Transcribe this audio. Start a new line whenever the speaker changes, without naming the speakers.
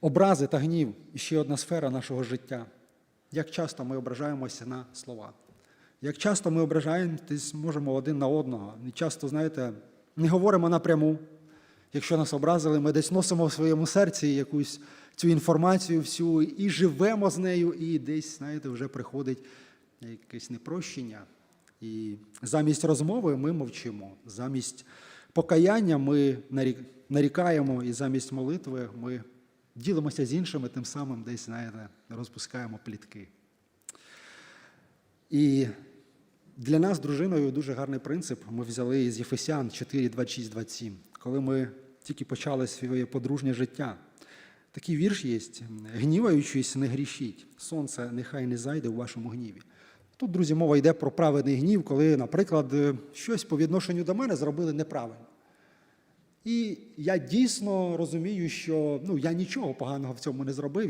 Образи та гнів ще одна сфера нашого життя. Як часто ми ображаємося на слова? Як часто ми ображаємось можемо один на одного? І часто, знаєте, не говоримо напряму. Якщо нас образили, ми десь носимо в своєму серці якусь цю інформацію всю і живемо з нею, і десь, знаєте, вже приходить якесь непрощення. І замість розмови ми мовчимо, замість покаяння ми нарікаємо, і замість молитви ми ділимося з іншими, тим самим десь, знаєте, розпускаємо плітки. І для нас дружиною дуже гарний принцип. Ми взяли із Єфесян 4, 26, 27, коли ми тільки почали своє подружнє життя. Такий вірш є: гніваючись, не грішіть, сонце нехай не зайде у вашому гніві. Тут, друзі, мова йде про праведний гнів, коли, наприклад, щось по відношенню до мене зробили неправильно. І я дійсно розумію, що ну, я нічого поганого в цьому не зробив.